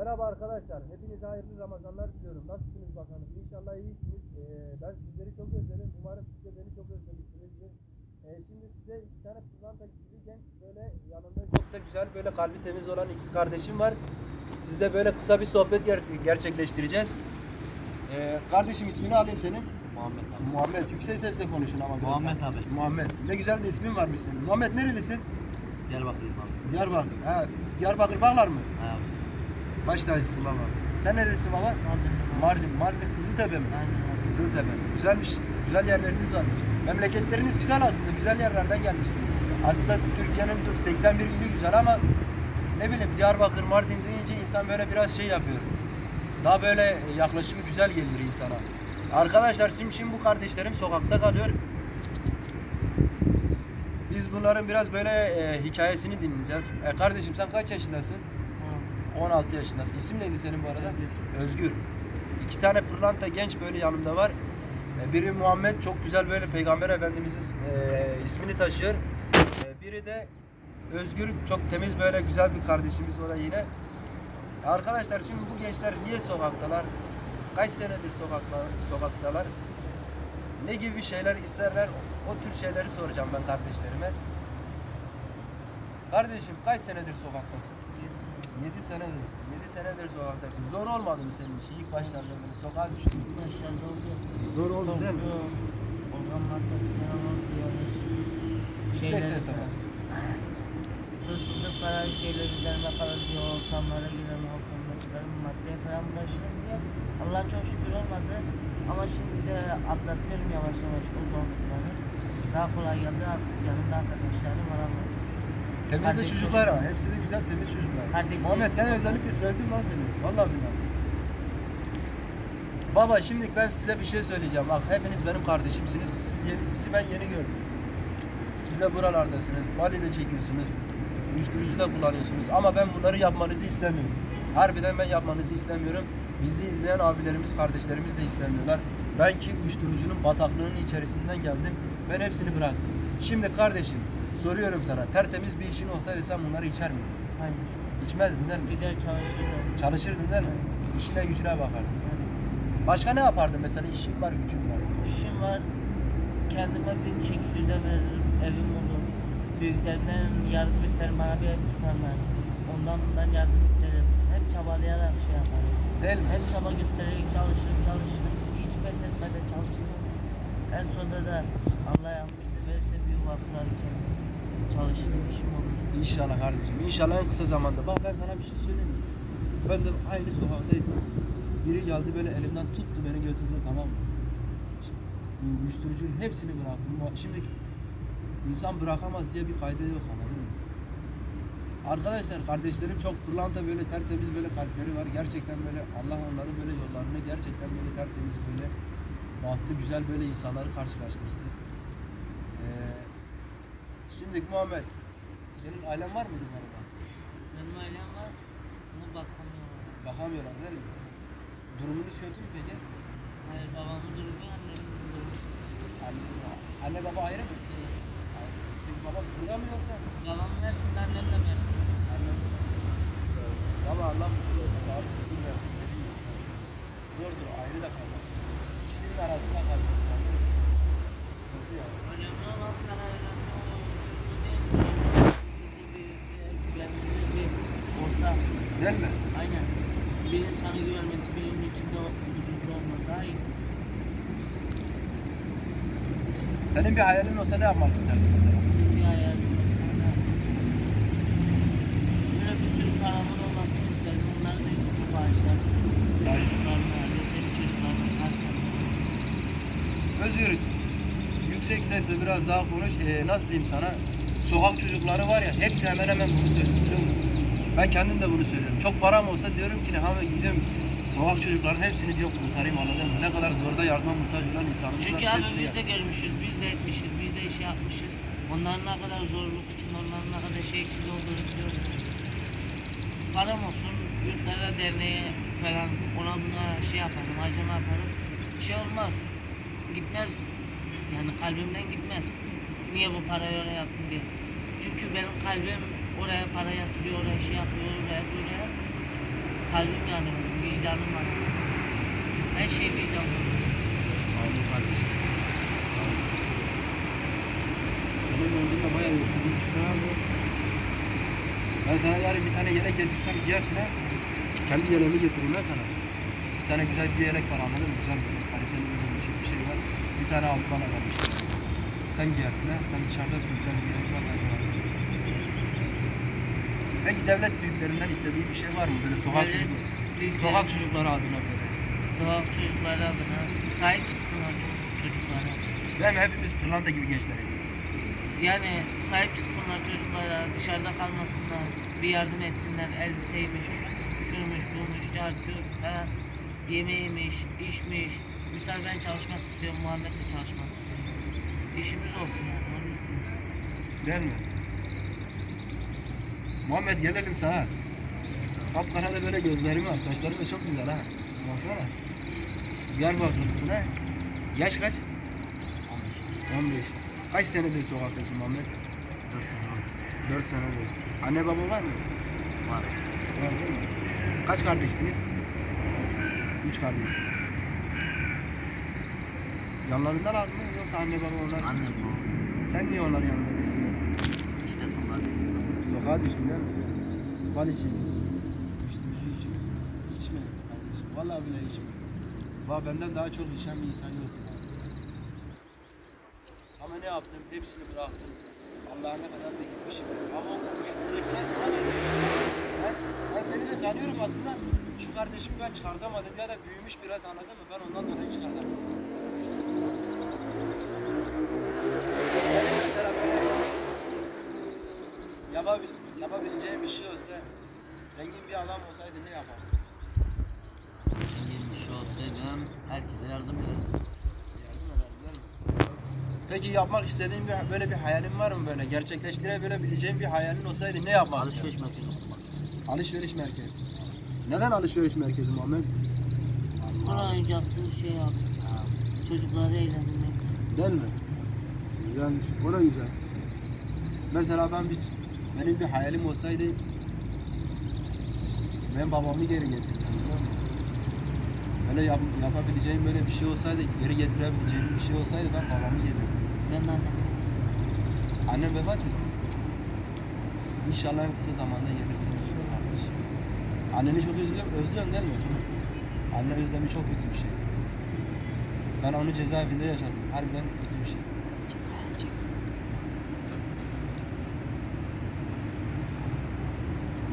Merhaba arkadaşlar. Hepinize hayırlı Ramazanlar diliyorum. Nasılsınız bakalım? İnşallah iyisiniz. Ee, ben sizleri çok özledim. Umarım siz de beni çok özlemişsinizdir. Ee, şimdi size iki tane pırlanta gibi genç böyle yanında çok da güzel böyle kalbi temiz olan iki kardeşim var. Sizle böyle kısa bir sohbet ger- gerçekleştireceğiz. Ee, kardeşim ismini alayım senin. Muhammed abi. Muhammed. Yüksek sesle konuşun ama. biraz. Muhammed abi. Muhammed. Ne güzel bir ismin varmış senin. Muhammed nerelisin? Diyarbakır'ım abi. Diyarbakır. Ha, Diyarbakır Bağlar mı? Abi. Baş tacısın baba. Sen nerelisin baba? Mardin. Mardin Kızıltepe mi? Kızıltepe. Güzelmiş. Güzel yerleriniz var. Memleketleriniz güzel aslında. Güzel yerlerden gelmişsiniz. Aslında Türkiye'nin 81 ili güzel ama ne bileyim Diyarbakır, Mardin deyince insan böyle biraz şey yapıyor. Daha böyle yaklaşımı güzel gelir insana. Arkadaşlar şimdi, şimdi bu kardeşlerim sokakta kalıyor. Biz bunların biraz böyle e, hikayesini dinleyeceğiz. E, kardeşim sen kaç yaşındasın? 16 yaşındasın. İsim neydi senin bu arada? Özgür. İki tane pırlanta genç böyle yanımda var. E, Biri Muhammed çok güzel böyle Peygamber Efendimiz'in e, ismini taşıyor. E, biri de Özgür çok temiz böyle güzel bir kardeşimiz o da yine. Arkadaşlar şimdi bu gençler niye sokaktalar? Kaç senedir sokakta, sokaktalar? Ne gibi şeyler isterler? O tür şeyleri soracağım ben kardeşlerime. Kardeşim kaç senedir sokaktasın? 7 senedir. 7 senedir sokaktasın. Zor olmadı mı senin için? İlk başlarda böyle sokağa düştün. Yaşlarda oluyor. Zor oldu değil mi? Organ mafyası falan oluyor. Hırsızlık. Yüksek sesle. Hırsızlık falan şeyler üzerime kalır diye ortamlara girerim, ortamda çıkarım, maddeye falan bulaşırım diye. Allah çok şükür olmadı. Ama şimdi de atlatıyorum yavaş yavaş o zorlukları. Daha kolay geldi. Yanımda arkadaşlarım var şükür. Temiz de çocuklar var. Hepsi de güzel temiz çocuklar. Kardeşlerim. Muhammed sen özellikle sevdim lan seni. Vallahi billahi. Baba şimdi ben size bir şey söyleyeceğim. Bak hepiniz benim kardeşimsiniz. Siz yeni, sizi ben yeni gördüm. Siz de buralardasınız. Bali de çekiyorsunuz. Uyuşturucu da kullanıyorsunuz. Ama ben bunları yapmanızı istemiyorum. Harbiden ben yapmanızı istemiyorum. Bizi izleyen abilerimiz, kardeşlerimiz de istemiyorlar. Ben ki uyuşturucunun bataklığının içerisinden geldim. Ben hepsini bıraktım. Şimdi kardeşim soruyorum sana. Tertemiz bir işin olsaydı sen bunları içer miydin? Hayır. İçmezdin değil mi? Gider çalışıyorum. Çalışırdın değil mi? İşine gücüne bakardın. Başka ne yapardın mesela? İşin var, gücün var. İşim var. Kendime bir çeki düzen veririm. Evim olur. Büyüklerimden yardım isterim. Bana bir ev tutarlar. Ondan bundan yardım isterim. Hep çabalayarak şey yaparım. Değil mi? Hep çaba göstererek çalışırım, çalışırım. Hiç pes etmeden çalışırım. En sonunda da Allah yardım izin verirse bir yuva kurarken çalışırım, işim olur. İnşallah kardeşim. İnşallah en kısa zamanda. Bak ben sana bir şey söyleyeyim? Ben de aynı sokaktaydım. Biri geldi böyle elimden tuttu beni götürdü tamam mı? Bu Uyuşturucunun hepsini bıraktım. Şimdi insan bırakamaz diye bir kaydı yok anladın mı? Arkadaşlar kardeşlerim çok pırlanta böyle tertemiz böyle kalpleri var. Gerçekten böyle Allah onların böyle yollarını gerçekten böyle tertemiz böyle bahtı güzel böyle insanları karşılaştırsın. Ee, şimdi Muhammed senin ailen var mıydı arada? Benim ailem var ama bakamıyorum. Bakamıyorlar değil mi? Durumunuz kötü mü peki? Hayır babamın durumu, annemin durumu. Anne, anne baba ayrı mı? Ayrı. Peki baba burada mı yoksa? Babam Mersin'de, annem de Mersin'de. Anne. Baba Allah sağlık huzur versin. ne diyeyim. Zordur ayrı da kalmak. İkisinin arasında kalmak. de Sıkıntı ya. Önemli olan para önemli olan şu bu değil. Huzurlu bir, güvenilir bir ortam. Değil mi? Aynen. Bir insanı güvenmesi, birinin içinde huzurlu olmak daha iyi. Senin bir hayalin olsa ne yapmak isterdin mesela? Benim bir hayalim olsa ne yapmak isterim? Böyle bir sürü paramın olmasını isterim. Onların hepsini bağışlarım. Çocuklarıma, liseli çocuklarıma, karşılarım. Özgür yüksek sesle biraz daha konuş. Ee, nasıl diyeyim sana? Sokak çocukları var ya hepsi hemen hemen bunu söylüyor. biliyor musun? Ben kendim de bunu söylüyorum. Çok param olsa diyorum ki ne hemen gidiyorum sokak çocukların hepsini diyor kurtarayım anladın mı? Ne kadar zorda yardıma muhtaç olan insanımız Çünkü abi biz de yap- görmüşüz, biz de etmişiz, biz de şey yapmışız. Onların ne kadar zorluk için, onların ne kadar şey için olduğunu biliyoruz. Param olsun, yurtlara, derneğe falan ona buna şey yaparım, harcama yaparım. Şey olmaz, gitmez. Yani kalbimden gitmez. Niye bu parayı oraya yaptın diye. Çünkü benim kalbim oraya para yatırıyor, oraya şey yapıyor, oraya buraya. kalbim yanıyor, vicdanım var. Her şey vicdan. Anladım kardeşim. Senin de bayağı yokluymuş. Ben sana yarın bir tane yelek getirsem giyersin ha. Kendi yeleğimi getireyim ben sana. Bir tane güzel bir yelek var anladın mı? Güzel böyle kaliteli böyle bir şey, bir şey var. Bir tane alıp bana vermişler. Sen giyersin ha. Sen dışarıdasın güzel bir yelek var ben sana. Peki devlet büyüklerinden istediği bir şey var mı? Böyle sokak Devlet çocukları, büyükleri- sokak çocukları adına böyle. Sokak çocukları adına sahip çıksınlar ço- çocuklara. Değil mi? Hepimiz pırlanta gibi gençleriz. Yani sahip çıksınlar çocuklara, dışarıda kalmasınlar, bir yardım etsinler, elbiseymiş, şuymuş, buymuş, carcuk falan, yemeğiymiş, işmiş. Misal ben çalışmak istiyorum, Muhammed de çalışmak istiyor. İşimiz olsun yani, onu istiyoruz. Değil mi? Muhammed gelelim sana. Kapkara da böyle gözlerim var. Saçları da çok güzel ha. Baksana. Diyarbakırlısın ha. Yaş kaç? 15. Kaç senedir sokaktasın Muhammed? 4 sene oldu. 4 senedir. Anne baba var mı? Var. Var değil mi? Kaç kardeşsiniz? 3 kardeş. Yanlarından aldın mı yoksa anne baba onlar? Annem bu. Sen niye onların yanında değilsin? İşte değil mi? Bal için. Uyuşturucu için. İçme kardeşim. Vallahi bile içme. Valla benden daha çok içen bir insan yok. Ama ne yaptım? Hepsini bıraktım. Allah'ına kadar da gitmişim. Ama o falan ben, ben seni de tanıyorum aslında. Şu kardeşimi ben çıkartamadım ya da büyümüş biraz anladın mı? Ben ondan dolayı çıkartamadım. Senin mesela böyle yapabil, yapabileceğin bir şey olsa, zengin bir adam olsaydı ne yapardın? Zengin bir şey olsaydım herkese yardım ederdim. Yardım ederdin değil mi? Peki yapmak istediğin bir, böyle bir hayalin var mı böyle? Gerçekleştirebileceğin bir hayalin olsaydı ne yapmak Alışveriş merkezi kurmak. Alışveriş merkezi. Neden alışveriş merkezi Muhammed? Buna yaptığı şey yap, çocukları eğlendirmek. Değil mi? Güzelmiş. O da güzel. Mesela ben bir, benim bir hayalim olsaydı ben babamı geri musun? Böyle yap, yapabileceğim böyle bir şey olsaydı, geri getirebileceğim bir şey olsaydı ben babamı getirdim. Ben de annem. Annem vefat etti. İnşallah en kısa zamanda gelirsin. Anneni çok özlüyorum, özlüyorsun değil mi? Anne özlemi çok kötü bir şey. Ben onu cezaevinde yaşadım. Harbiden kötü bir şey.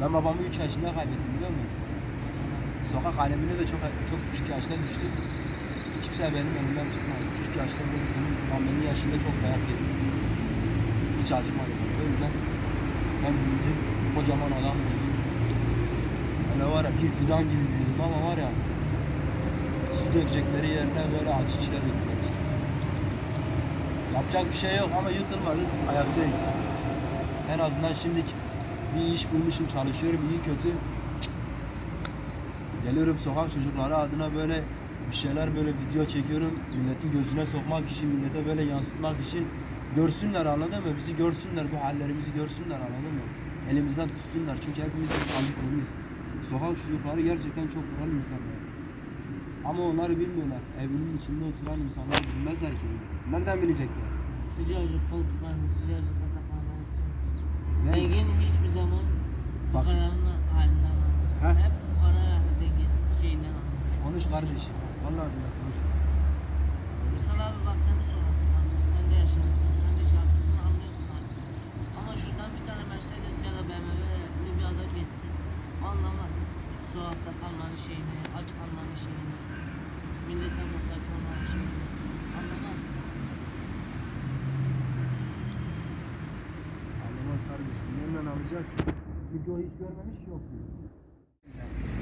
Ben babamı 3 yaşında kaybettim biliyor musun? Sokak alemine de çok çok küçük yaşta düştüm. Kimse benim elimden tutmadı. Küçük yaşta böyle senin babamın yaşında çok dayak yedim. Hiç acımadı. O yüzden ben büyüdüm. Kocaman adam oldum. Öyle var ya bir fidan gibi büyüdüm ama var ya su dökecekleri yerine böyle acı çile döküyorlar. Yapacak bir şey yok ama yıkılmadık ayaktayız. En azından şimdi bir iş bulmuşum çalışıyorum iyi kötü. Geliyorum sokak çocukları adına böyle bir şeyler böyle video çekiyorum. Milletin gözüne sokmak için, millete böyle yansıtmak için görsünler anladın mı? Bizi görsünler, bu hallerimizi görsünler anladın mı? Elimizden tutsunlar çünkü hepimiz insanlıklıyız. Sokak çocukları gerçekten çok kural insanlar. Ama onları bilmiyorlar. Evinin içinde oturan insanlar bilmezler ki bunu. Nereden bilecekler? Sıcacık koltuklarını, sıcacık yataklarını? Zengin hiçbir zaman Fakir. fukaranın halinden almaz. Heh. Hep fukara şeyinden almaz. Konuş kardeşim. Vallahi billahi konuş. Misal abi bak sen de sokakta kalmışsın, sen de yaşlısın, sen de şarkısını anlıyorsun abi. Ama şuradan bir tane Mercedes ya da BMW'li bir adam geçsin, anlamaz. Sokakta kalmanın şeyini, aç kalmanın şeyini, millete muhtaç olmanın şeyini anlamaz. Anlamaz kardeşim. Alacak? Video hiç görmemiş yok.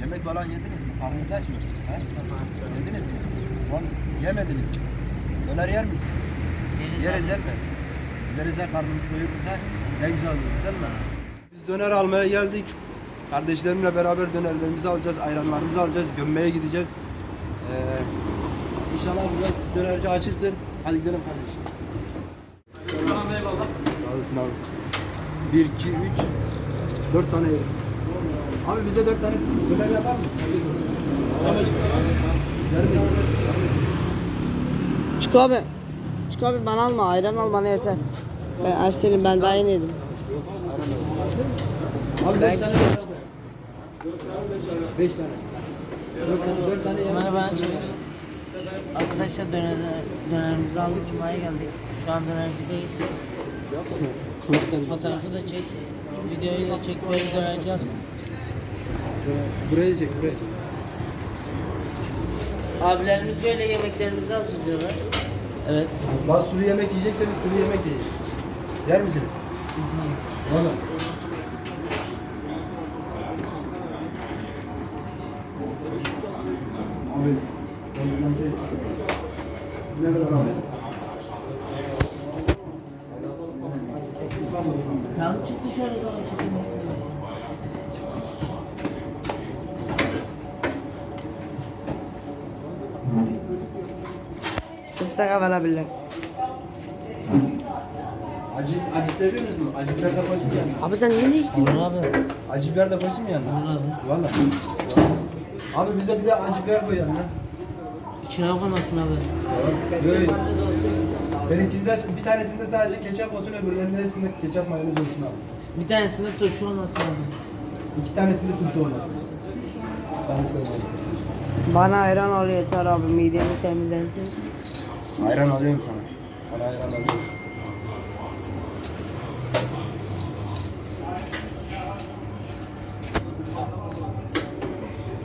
Yemek falan yediniz mi? Karnınız aç mı? He? Yediniz mi? Vallahi yemediniz. Döner yer miyiz? Yeriz Yeriz değil mi? Yeriz ya karnımızı doyurursa ne güzel olur değil mi? Biz döner almaya geldik. Kardeşlerimle beraber dönerlerimizi alacağız, ayranlarımızı alacağız, gömmeye gideceğiz. Ee, inşallah biraz dönerci açıktır. Hadi gidelim kardeşim. Tamam eyvallah. Sağ olasın abi. 1, 2, 3, 4 tane yerim. Abi bize dört tane döner yapar mısın? Çık abi. Çık abi bana alma ayran al bana yeter. Ben aç değilim ben daha yeni yedim. Abi beş tane döner koy. Beş tane. Dört tane, dört tane yemek. Bunları bana çevir. Arkadaşlar döner, dönerimizi aldık, Cuma'ya geldik. Şu an dönercideyiz. Fotoğrafı da çek. Videoyu da çek, böyle alsın. Buraya çek, buraya. Abilerimiz böyle yemeklerimizi hazırlıyorlar. Evet. Lan sulu yemek yiyecekseniz sulu yemek yiyin. Yer misiniz? Valla. Abi, ben buradan kes. Ne kadar abi? Tamam çık dışarı o zaman çıkın. Kısaka verebilir. Acı, acı seviyorsunuz mu? Acı biber de koysun mu yanına? Abi sen niye gittin? Olur abi. Acı biber de koysun mu yanına? Olur abi. Valla. Abi bize bir de acı biber koy yanına. İçine koymasın abi. Böyle. Benimkinde bir tanesinde sadece ketçap olsun öbürlerinde hepsinde ketçap mayonez olsun abi. Bir tanesinde turşu olmasın abi. İki tanesinde turşu olmasın. Ben de sevmem. Bana ayran al yeter abi midemi temizlensin. Ayran alıyorum sana. Sana ayran alıyorum.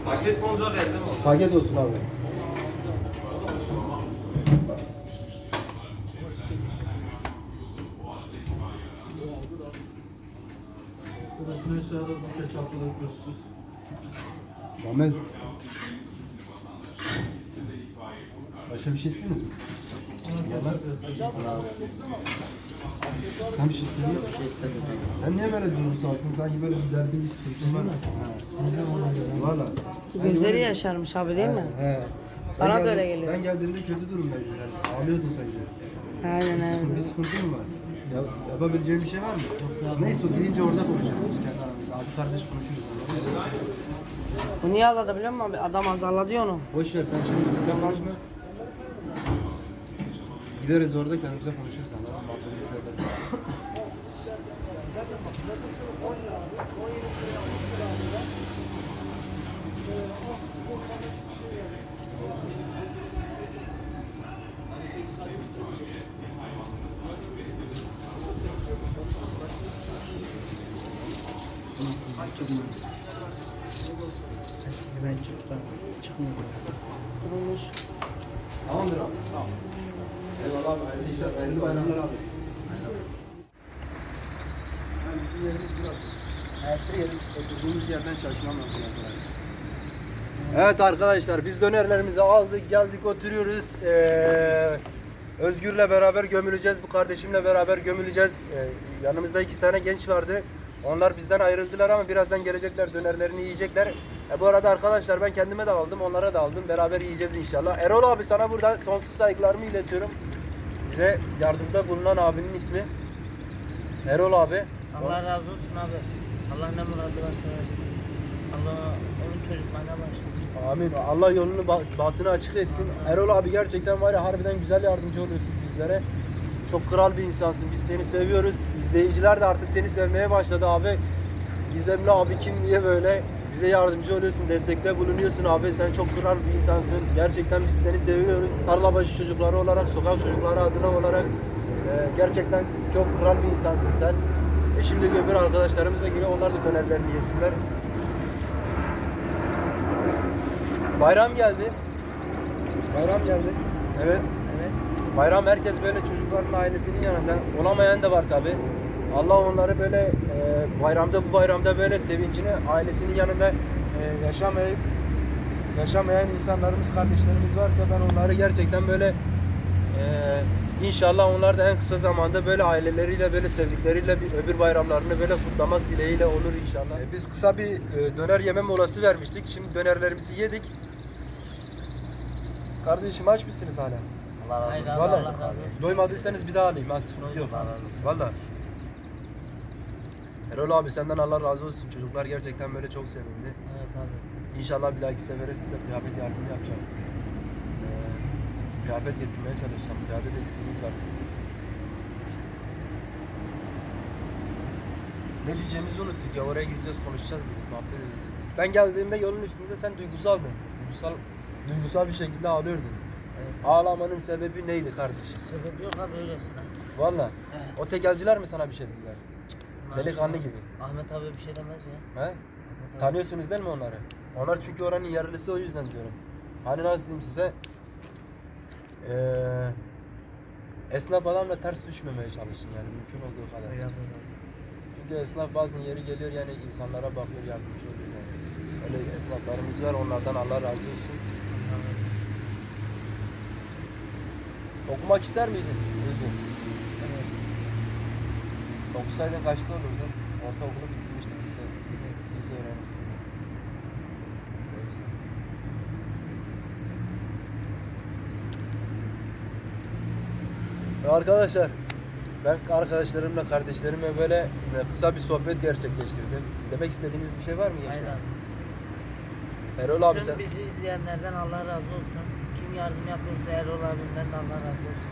Paket mi olacak elde mi? Paket olsun abi. Sırasını aşağıda bu ketçaplı kursuz. Muhammed. Başka bir şey istiyor musun? Sen bir şey istedin mi? Bir şey istemedim. Sen niye böyle durumsalsın? Sanki böyle bir derdin bir sıkıntın var. Valla. Gözleri yaşarmış abi değil mi? He. Bana da öyle geldim- geliyor. Ben geldiğimde kötü durumdaydın yani. Ağlıyordun sanki. Aynen Bir, sıkıntı, bir aynen. sıkıntın mı var? Ya, yapabileceğim bir şey var mı? Neyse o gidince orada konuşuruz biz kendi aramızda. Abi kardeş konuşuruz. Bu niye ağladı biliyor musun abi? Adam azarladı onu. Boş ver sen şimdi burada konuşma. Gideriz orada kendimize konuşuruz anladın mı? Birbirimize edersin. Ben çıktım. Çıkmıyor. Kurulmuş. Tamamdır abi. Tamam. Evet arkadaşlar biz dönerlerimizi aldık geldik oturuyoruz. Ee, Özgür'le beraber gömüleceğiz. Bu kardeşimle beraber gömüleceğiz. Ee, yanımızda iki tane genç vardı. Onlar bizden ayrıldılar ama birazdan gelecekler dönerlerini yiyecekler. E, bu arada arkadaşlar ben kendime de aldım onlara da aldım. Beraber yiyeceğiz inşallah. Erol abi sana buradan sonsuz saygılarımı iletiyorum. Bize yardımda bulunan abinin ismi. Erol abi. Allah razı olsun abi. Allah ne muradı varsa versin. Allah onun çocuklarına başlasın. Amin. Allah yolunu ba- batını açık etsin. Erol abi gerçekten var ya harbiden güzel yardımcı oluyorsunuz bizlere. Çok kral bir insansın. Biz seni seviyoruz. İzleyiciler de artık seni sevmeye başladı abi. Gizemli abi kim diye böyle bize yardımcı oluyorsun, destekte bulunuyorsun abi. Sen çok kral bir insansın. Gerçekten biz seni seviyoruz. Tarlabaşı çocukları olarak, sokak çocukları adına olarak e, gerçekten çok kral bir insansın sen. E şimdi öbür arkadaşlarımız da geliyor. Onlar da dönerlerini yesinler. Bayram geldi. Bayram geldi. Evet. Evet. Bayram herkes böyle çocukların ailesinin yanında. Olamayan da var tabi. Allah onları böyle e, bayramda bu bayramda böyle sevincini ailesinin yanında e, yaşamayıp yaşamayan insanlarımız, kardeşlerimiz varsa ben onları gerçekten böyle e, inşallah onlar da en kısa zamanda böyle aileleriyle böyle sevdikleriyle bir öbür bayramlarını böyle kutlamak dileğiyle olur inşallah. E, biz kısa bir e, döner yeme molası vermiştik. Şimdi dönerlerimizi yedik. Kardeşim aç mısınız hala? Allah razı olsun. Vallahi. Doymadıysanız bir daha alayım. Ha, sıkıntı yok. Allah razı olsun. Valla. Erol abi senden Allah razı olsun. Çocuklar gerçekten böyle çok sevindi. Evet abi. İnşallah bir dahaki sefere size kıyafet yardımı yapacağım. Ee, kıyafet getirmeye çalışacağım. Kıyafet eksiğiniz var sizin. Ne diyeceğimizi unuttuk ya oraya gideceğiz konuşacağız dedik muhabbet edeceğiz. Ben geldiğimde yolun üstünde sen duygusaldın. Duygusal duygusal bir şekilde ağlıyordun. Evet. Ağlamanın sebebi neydi kardeşim? Sebep yok abi öylesine. Valla Evet. o tekelciler mi sana bir şey dediler? Delikanlı gibi. Ahmet abi bir şey demez ya. He? Tanıyorsunuz değil mi onları? Onlar çünkü oranın yerlisi o yüzden diyorum. Hani nasıl diyeyim size? Ee, esnaf adamla ters düşmemeye çalışın yani mümkün olduğu kadar. Öyle. Çünkü esnaf bazen yeri geliyor yani insanlara bakıyor yardımcı oluyor yani. Öyle esnaflarımız var onlardan Allah razı olsun. Okumak ister miydin? Miydin? Okusaydın kaçta olurdun? Ortaokulu bitirmiştin lise, lise, lise öğrencisi. Arkadaşlar ben arkadaşlarımla kardeşlerimle böyle e, kısa bir sohbet gerçekleştirdim. Demek istediğiniz bir şey var mı gençler? Aynen. Erol abi Tüm sen bizi izleyenlerden Allah razı olsun. Kim yardım yapıyorsa abimden de Allah razı olsun.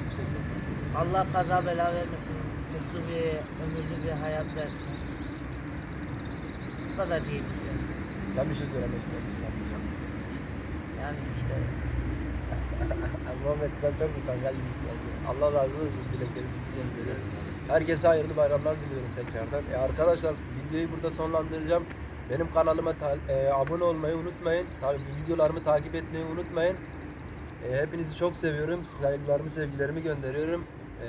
Allah kaza bela vermesin. Mutlu bir, ömürlü bir hayat versin. Bu kadar diyebilirim. sen bir şey söylemek ister misin kardeşim? Yani işte Muhammed sen çok utangaç bir insansın. Allah razı olsun dileklerimizi gönderiyorum. Herkese hayırlı bayramlar diliyorum tekrardan. E arkadaşlar videoyu burada sonlandıracağım. Benim kanalıma e, abone olmayı unutmayın. Ta- videolarımı takip etmeyi unutmayın. E, hepinizi çok seviyorum. Saygılarımı, sevgilerimi gönderiyorum. E,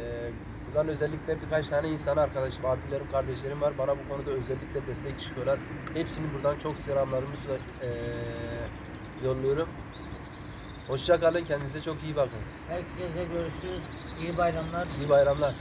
buradan özellikle birkaç tane insan arkadaşım, abilerim, kardeşlerim var. Bana bu konuda özellikle destek çıkıyorlar. Hepsini buradan çok selamlarımı e, yolluyorum. Hoşça kalın. Kendinize çok iyi bakın. herkese görüşürüz. İyi bayramlar. İyi bayramlar.